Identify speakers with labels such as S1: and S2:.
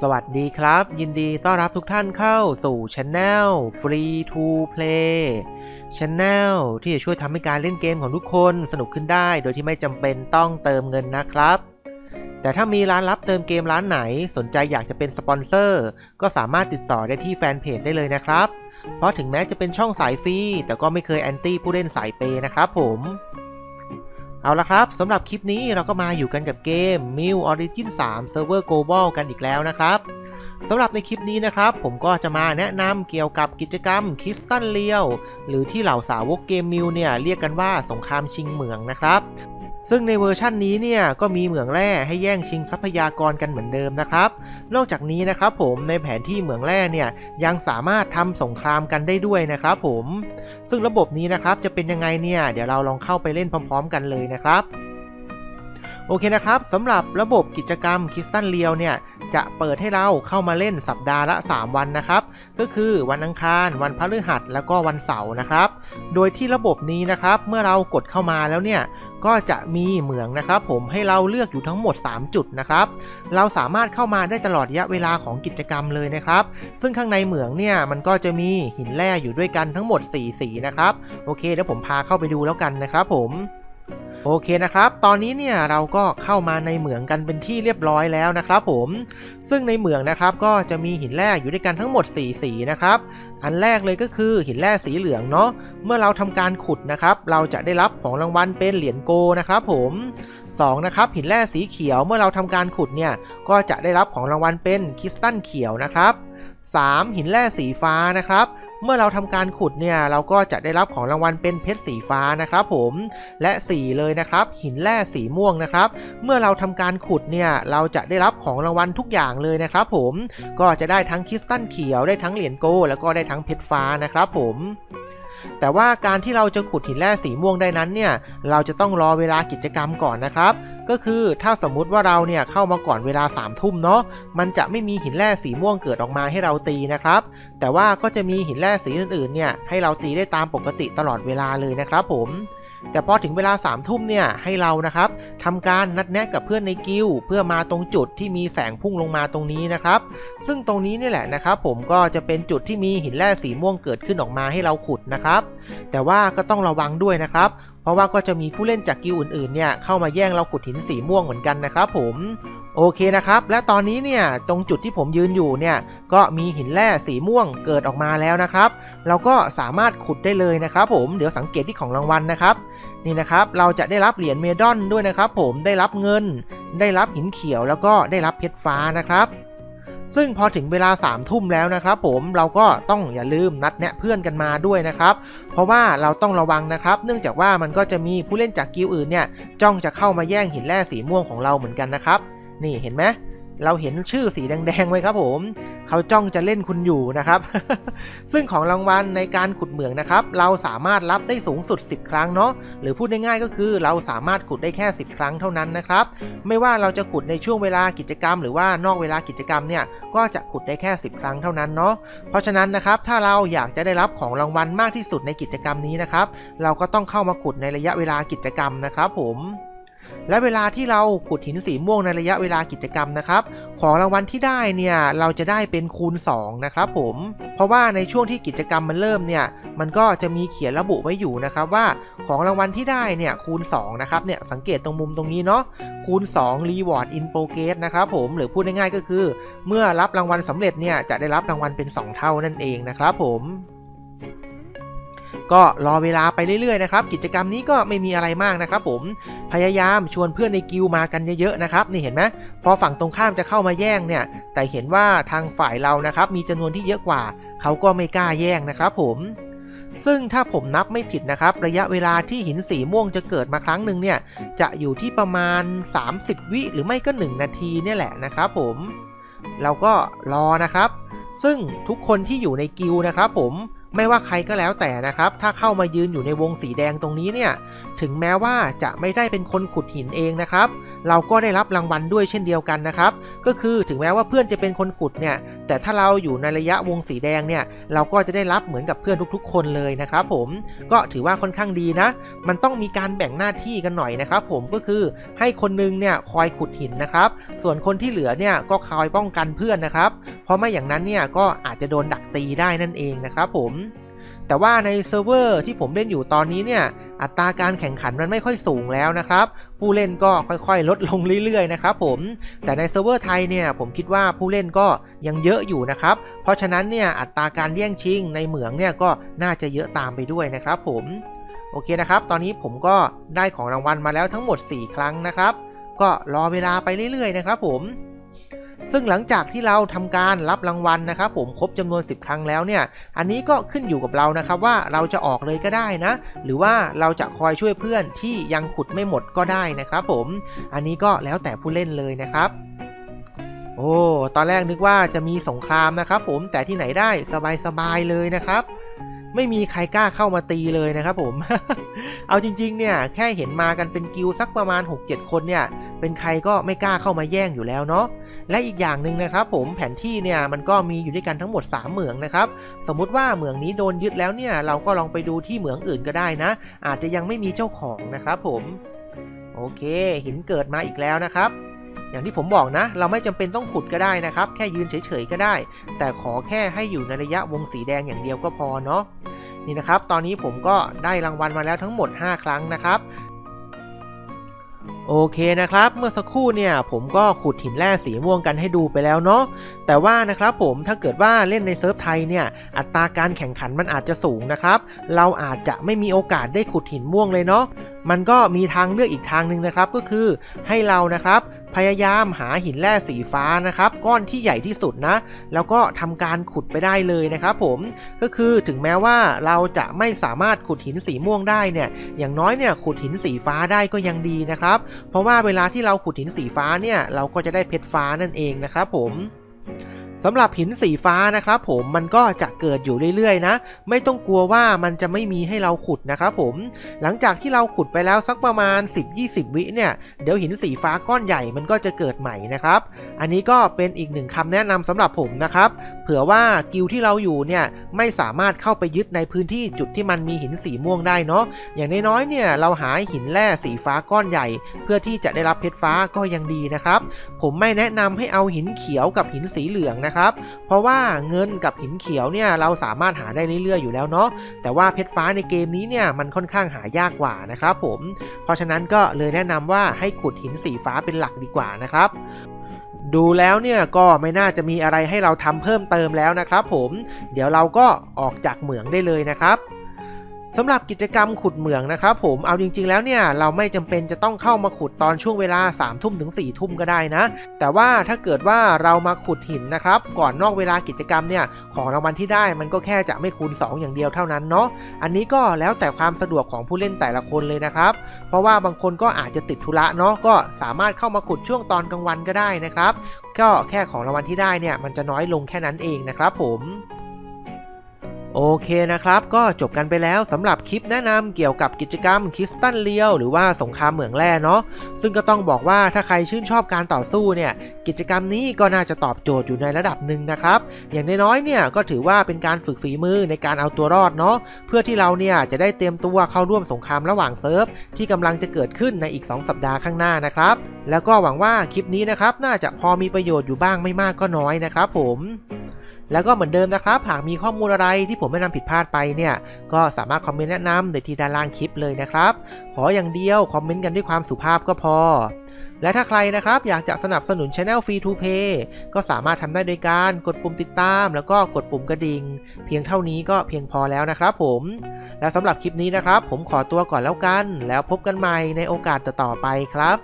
S1: สวัสดีครับ ยินดีต้อนรับทุกท่านเข้าสู่ช anel Free to Play Channel ที่จะช่วยทำให้การเล่นเกมของทุกคนสนุกขึ้นได้ โดยที่ไม่จำเป็นต้องเติมเงินนะครับ แต่ถ้ามีร้านรับเติมเกมร้านไหนสนใจอยากจะเป็นสปอนเซอร์ ก็สามารถติดต่อได้ที่แฟนเพจได้เลยนะครับ เพราะถึงแม้จะเป็นช่องสายฟรีแต่ก็ไม่เคยแอนตี้ผู้เล่นสายเปย์นะครับผม เอาละครับสำหรับคลิปนี้เราก็มาอยู่กันกับเกม m i l Origin 3 Server Global กันอีกแล้วนะครับสำหรับในคลิปนี้นะครับ ผมก็จะมาแนะนำเกี่ยวกับกิจกรรมคิสตันเลียวหรือที่เหล่าสาวกเกมมิวเนี่ยเรียกกันว่าสงครามชิงเหมืองนะครับ ซึ่งในเวอร์ชั่นนี้เนี่ยก็มีเหมืองแร่ให้แย่งชิงทรัพยากรกันเหมือนเดิมนะครับ นอกจากนี้นะครับผมในแผนที่เหมืองแร่เนี่ยยังสามารถทำสงครามกันได้ด้วยนะครับผม ซึ่งระบบนี้นะครับจะเป็นยังไงเนี่ยเดี๋ยวเราลองเข้าไปเล่นพร้อม ๆ กันเลยนะครับโอเคนะครับสำหรับระบบกิจกรรมคิสตันเลียวเนี่ยจะเปิดให้เราเข้ามาเล่นสัปดาห์ละ 3 วันนะครับ ก็คือวันอังคาร วันพฤหัสแล้วก็วันเสาร์นะครับ โดยที่ระบบนี้นะครับเมื่อเรากดเข้ามาแล้วเนี่ย ก็จะมีเหมืองนะครับ ผมให้เราเลือกอยู่ทั้งหมด 3 จุดนะครับ เราสามารถเข้ามาได้ตลอดระยะเวลาของกิจกรรมเลยนะครับ ซึ่งข้างในเหมืองเนี่ยมันก็จะมีหินแร่อยู่ด้วยกันทั้งหมด4สีนะครับ โอเคเดี๋ยวผมพาเข้าไปดูแล้วกันนะครับผม โอเคนะครับ ตอนนี้เนี่ยเราก็เข้ามาในเหมืองกันเป็นที่เรียบร้อยแล้วนะครับผม ซึ่งในเหมืองนะครับก็จะมีหินแร่อยู่ด้วยกันทั้งหมด 4 สีนะครับ อันแรกเลยก็คือหินแร่สีเหลืองเนาะ เมื่อเราทำการขุดนะครับ เราจะได้รับของรางวัลเป็นเหรียญโกนะครับผม2นะครับหินแร่สีเขียวเมื่อเราทำการขุดเนี่ยก็จะได้รับของรางวัลเป็นคริสตัลเขียวนะครับ 3. หินแร่สีฟ้านะครับ เมื่อเราทำการขุดเนี่ยเราก็จะได้รับของรางวัลเป็นเพชรสีฟ้านะครับผมและ4เลยนะครับหินแร่สีม่วงนะครับ เมื่อเราทำการขุดเนี่ยเราจะได้รับของรางวัลทุกอย่างเลยนะครับผมก็จะได้ทั้งคริสตัลเขียวได้ทั้งเหรียญโกแล้วก็ได้ทั้งเพชรฟ้านะครับผมแต่ว่าการที่เราจะขุดหินแร่สีม่วงได้นั้นเนี่ย เราจะต้องรอเวลากิจกรรมก่อนนะครับ ก็คือถ้าสมมุติว่าเราเนี่ยเข้ามาก่อนเวลา3ามทุ่มเนาะมันจะไม่มีหินแร่สีม่วงเกิดออกมาให้เราตีนะครับ แต่ว่าก็จะมีหินแร่สีอื่นๆเนี่ยให้เราตีได้ตามปกติตลอดเวลาเลยนะครับผมแต่พอถึงเวลา3ามทุ่มเนี่ยให้เรานะครับทำการนัดแนะกับเพื่อนในกิลเพื่อมาตรงจุดที่มีแสงพุ่งลงมาตรงนี้นะครับ ซึ่งตรงนี้นี่แหละนะครับ ผมก็จะเป็นจุดที่มีหินแร่สีม่วงเกิดขึ้นออกมาให้เราขุดนะครับ แต่ว่าก็ต้องระวังด้วยนะครับ เพราะว่าก็จะมีผู้เล่นจากกิลอื่นๆเนี่ยเข้ามาแย่งเราขุดหินสีม่วงเหมือนกันนะครับผมโอเคนะครับ และตอนนี้เนี่ยตรงจุดที่ผมยืนอยู่เนี่ยก็มีหินแร่สีม่วงเกิดออกมาแล้วนะครับ เราก็สามารถขุดได้เลยนะครับผมเดี๋ยวสังเกตที่ของรางวัลนะครับนี่นะครับเราจะได้รับเหรียญเมดอนด้วยนะครับ ผมได้รับเงิน ได้รับหินเขียวแล้วก็ได้รับเพชรฟ้านะครับ ซึ่งพอถึงเวลา3ามทุ่มแล้วนะครับผมเราก็ต้องอย่าลืมนัดแนะเพื่อนกันมาด้วยนะครับ เพราะว่าเราต้องระวังนะครับ เนื่องจากว่ามันก็จะมีผู้เล่นจากกิลด์อื่นเนี่ยจ้องจะเข้ามาแย่งหินแร่สีม่วงของเราเหมือนกันนะครับ นี่เห็นไหม เราเห็นชื่อสีแดงๆไว้ครับผม เขาจ้องจะเล่นคุณอยู่นะครับ ซึ่งของรางวัลในการขุดเหมืองนะครับ เราสามารถรับได้สูงสุด 10 ครั้งเนาะ หรือพูดง่ายๆก็คือเราสามารถขุดได้แค่ 10 ครั้งเท่านั้นนะครับ ไม่ว่าเราจะขุดในช่วงเวลากิจกรรม หรือว่านอกเวลากิจกรรมเนี่ย ก็จะขุดได้แค่ 10 ครั้งเท่านั้นเนาะ เพราะฉะนั้นนะครับ ถ้าเราอยากจะได้รับของรางวัลมากที่สุดในกิจกรรมนี้นะครับ เราก็ต้องเข้ามาขุดในระยะเวลากิจกรรมนะครับผม และเวลาที่เราขุดหินสีม่วงในระยะเวลากิจกรรมนะครับ ของรางวัลที่ได้เนี่ยเราจะได้เป็นคูณ 2 นะครับผม เพราะว่าในช่วงที่กิจกรรมมันเริ่มเนี่ยมันก็จะมีเขียนระบุไว้อยู่นะครับว่าของรางวัลที่ได้เนี่ยคูณ 2 นะครับเนี่ยสังเกตตรงมุมตรงนี้เนาะคูณ 2 Reward in Progress นะครับผมหรือพูดง่ายๆก็คือ เมื่อรับรางวัลสำเร็จเนี่ยจะได้รับรางวัลเป็น 2 เท่านั่นเองนะครับผม ก็รอเวลาไปเรื่อยๆนะครับกิจกรรมนี้ก็ไม่มีอะไรมากนะครับผมพยายามชวนเพื่อนในกิลมากันเยอะๆนะครับนี่เห็นไหมพอฝั่งตรงข้ามจะเข้ามาแย่งเนี่ย แต่เห็นว่าทางฝ่ายเรานะครับมีจำนวนที่เยอะกว่า เขาก็ไม่กล้าแย่งนะครับผมซึ่งถ้าผมนับไม่ผิดนะครับ ระยะเวลาที่หินสีม่วงจะเกิดมาครั้งหนึ่งเนี่ย จะอยู่ที่ประมาณ 30 วิหรือไม่ก็ 1 นาทีเนี่ยแหละนะครับผม เราก็รอนะครับ ซึ่งทุกคนที่อยู่ในกิลนะครับผม ไม่ว่าใครก็แล้วแต่นะครับ ถ้าเข้ามายืนอยู่ในวงสีแดงตรงนี้เนี่ย ถึงแม้ว่าจะไม่ได้เป็นคนขุดหินเองนะครับ เราก็ได้รับรางวัลด้วยเช่นเดียวกันนะครับ ก็คือถึงแม้ว่าเพื่อนจะเป็นคนขุดเนี่ย แต่ถ้าเราอยู่ในระยะวงสีแดงเนี่ย เราก็จะได้รับเหมือนกับเพื่อนทุกๆ คนเลยนะครับผม ก็ถือว่าค่อนข้างดีนะ มันต้องมีการแบ่งหน้าที่กันหน่อยนะครับผม ก็คือให้คนนึงเนี่ยคอยขุดหินนะครับ ส่วนคนที่เหลือเนี่ยก็คอยป้องกันเพื่อนนะครับ เพราะไม่อย่างนั้นเนี่ยก็อาจจะโดนดักตีได้นั่นเองนะครับผมแต่ว่าในเซิร์ฟเวอร์ที่ผมเล่นอยู่ตอนนี้เนี่ย อัตราการแข่งขันมันไม่ค่อยสูงแล้วนะครับ ผู้เล่นก็ค่อยๆ ลดลงเรื่อยๆนะครับผมแต่ในเซิร์ฟเวอร์ไทยเนี่ยผมคิดว่าผู้เล่นก็ยังเยอะอยู่นะครับ เพราะฉะนั้นเนี่ยอัตราการแย่งชิงในเหมืองเนี่ยก็น่าจะเยอะตามไปด้วยนะครับผมโอเคนะครับ ตอนนี้ผมก็ได้ของรางวัลมาแล้วทั้งหมด 4 ครั้งนะครับ ก็รอเวลาไปเรื่อยๆ นะครับผม ซึ่งหลังจากที่เราทำการรับรางวัลนะครับผมครบจำนวน 10 ครั้งแล้วเนี่ย อันนี้ก็ขึ้นอยู่กับเรานะครับว่าเราจะออกเลยก็ได้นะ หรือว่าเราจะคอยช่วยเพื่อนที่ยังขุดไม่หมดก็ได้นะครับผม อันนี้ก็แล้วแต่ผู้เล่นเลยนะครับโอ้ ตอนแรกนึกว่าจะมีสงครามนะครับผม แต่ที่ไหนได้สบายๆเลยนะครับ ไม่มีใครกล้าเข้ามาตีเลยนะครับผม เอาจริง ๆ เนี่ย แค่เห็นมากันเป็นกิลสักประมาณ 6-7 คนเนี่ย เป็นใครก็ไม่กล้าเข้ามาแย่งอยู่แล้วเนาะ และอีกอย่างหนึ่งนะครับผมแผนที่เนี่ยมันก็มีอยู่ด้วยกันทั้งหมด 3 เหมืองนะครับ สมมุติว่าเหมืองนี้โดนยึดแล้วเนี่ยเราก็ลองไปดูที่เหมืองอื่นก็ได้นะ อาจจะยังไม่มีเจ้าของนะครับผม โอเค หินเกิดมาอีกแล้วนะครับ อย่างที่ผมบอกนะ เราไม่จำเป็นต้องขุดก็ได้นะครับ แค่ยืนเฉยๆก็ได้ แต่ขอแค่ให้อยู่ในระยะวงสีแดงอย่างเดียวก็พอเนาะนี่นะครับ ตอนนี้ผมก็ได้รางวัลมาแล้วทั้งหมด 5 ครั้งนะครับ โอเคนะครับ เมื่อสักครู่เนี่ยผมก็ขุดหินแร่สีม่วงกันให้ดูไปแล้วเนาะแต่ว่านะครับผมถ้าเกิดว่าเล่นในเซิร์ฟไทยเนี่ยอัตราการแข่งขันมันอาจจะสูงนะครับ เราอาจจะไม่มีโอกาสได้ขุดหินม่วงเลยเนาะมันก็มีทางเลือกอีกทางหนึ่งนะครับก็คือให้เรานะครับ พยายามหาหินแร่สีฟ้านะครับ ก้อนที่ใหญ่ที่สุดนะ แล้วก็ทำการขุดไปได้เลยนะครับผมก็คือถึงแม้ว่าเราจะไม่สามารถขุดหินสีม่วงได้เนี่ยอย่างน้อยเนี่ยขุดหินสีฟ้าได้ก็ยังดีนะครับ เพราะว่าเวลาที่เราขุดหินสีฟ้าเนี่ยเราก็จะได้เพชรฟ้านั่นเองนะครับผม สำหรับหินสีฟ้านะครับผมมันก็จะเกิดอยู่เรื่อยๆนะ ไม่ต้องกลัวว่ามันจะไม่มีให้เราขุดนะครับผมหลังจากที่เราขุดไปแล้วสักประมาณ 10-20 วิเนี่ยเดี๋ยวหินสีฟ้าก้อนใหญ่มันก็จะเกิดใหม่นะครับ อันนี้ก็เป็นอีกหนึ่งคำแนะนำสำหรับผมนะครับเผื่อว่ากิลที่เราอยู่เนี่ยไม่สามารถเข้าไปยึดในพื้นที่จุดที่มันมีหินสีม่วงได้เนาะอย่างน้อยๆเนี่ยเราหาหินแร่สีฟ้าก้อนใหญ่ เพื่อที่จะได้รับเพชรฟ้าก็ยังดีนะครับ ผมไม่แนะนำให้เอาหินเขียวกับหินสีเหลืองนะครับ เพราะว่าเงินกับหินเขียวเนี่ยเราสามารถหาได้เรื่อยๆอยู่แล้วเนาะแต่ว่าเพชรฟ้าในเกมนี้เนี่ยมันค่อนข้างหายากกว่านะครับผม เพราะฉะนั้นก็เลยแนะนำว่าให้ขุดหินสีฟ้าเป็นหลักดีกว่านะครับ ดูแล้วเนี่ยก็ไม่น่าจะมีอะไรให้เราทำเพิ่มเติมแล้วนะครับผม เดี๋ยวเราก็ออกจากเหมืองได้เลยนะครับ สำหรับกิจกรรมขุดเหมืองนะครับผมเอาจริง ๆ แล้วเนี่ยเราไม่จำเป็นจะต้องเข้ามาขุดตอนช่วงเวลา3ามทุ่มถึง4ี่ทุ่มก็ได้นะ แต่ว่าถ้าเกิดว่าเรามาขุดหินนะครับ ก่อนนอกเวลากิจกรรมเนี่ยของรางวัลที่ได้มันก็แค่จะไม่คูณ 2 อย่างเดียวเท่านั้นเนาะอันนี้ก็แล้วแต่ความสะดวกของผู้เล่นแต่ละคนเลยนะครับ เพราะว่าบางคนก็อาจจะติดธุระเนาะก็สามารถเข้ามาขุดช่วงตอนกลางวันก็ได้นะครับ ก็แค่ของรางวัลที่ได้เนี่ยมันจะน้อยลงแค่นั้นเองนะครับผม โอเคนะครับ ก็จบกันไปแล้วสำหรับคลิปแนะนำเกี่ยวกับกิจกรรมคิสตันเลียวหรือว่าสงครามเหมืองแร่เนาะซึ่งก็ต้องบอกว่าถ้าใครชื่นชอบการต่อสู้เนี่ย กิจกรรมนี้ก็น่าจะตอบโจทย์อยู่ในระดับหนึ่งนะครับ อย่างน้อยๆเนี่ยก็ถือว่าเป็นการฝึกฝีมือในการเอาตัวรอดเนาะเพื่อที่เราเนี่ยจะได้เตรียมตัวเข้าร่วมสงครามระหว่างเซิร์ฟที่กำลังจะเกิดขึ้นในอีก 2 สัปดาห์ข้างหน้านะครับแล้วก็หวังว่าคลิปนี้นะครับน่าจะพอมีประโยชน์อยู่บ้างไม่มากก็น้อยนะครับ ผม แล้วก็เหมือนเดิมนะครับ หากมีข้อมูลอะไรที่ผมไม่นำผิดพลาดไปเนี่ย ก็สามารถคอมเมนต์แนะนำในที่ด้านล่างคลิปเลยนะครับ ขออย่างเดียวคอมเมนต์กันด้วยความสุภาพก็พอ และถ้าใครนะครับอยากจะสนับสนุน Channel Free to Play ก็สามารถทำได้โดยการกดปุ่มติดตาม แล้วก็กดปุ่มกระดิ่ง เพียงเท่านี้ก็เพียงพอแล้วนะครับผมและสำหรับคลิปนี้นะครับ ผมขอตัวก่อนแล้วกัน แล้วพบกันใหม่ในโอกาสต่อๆไปครับ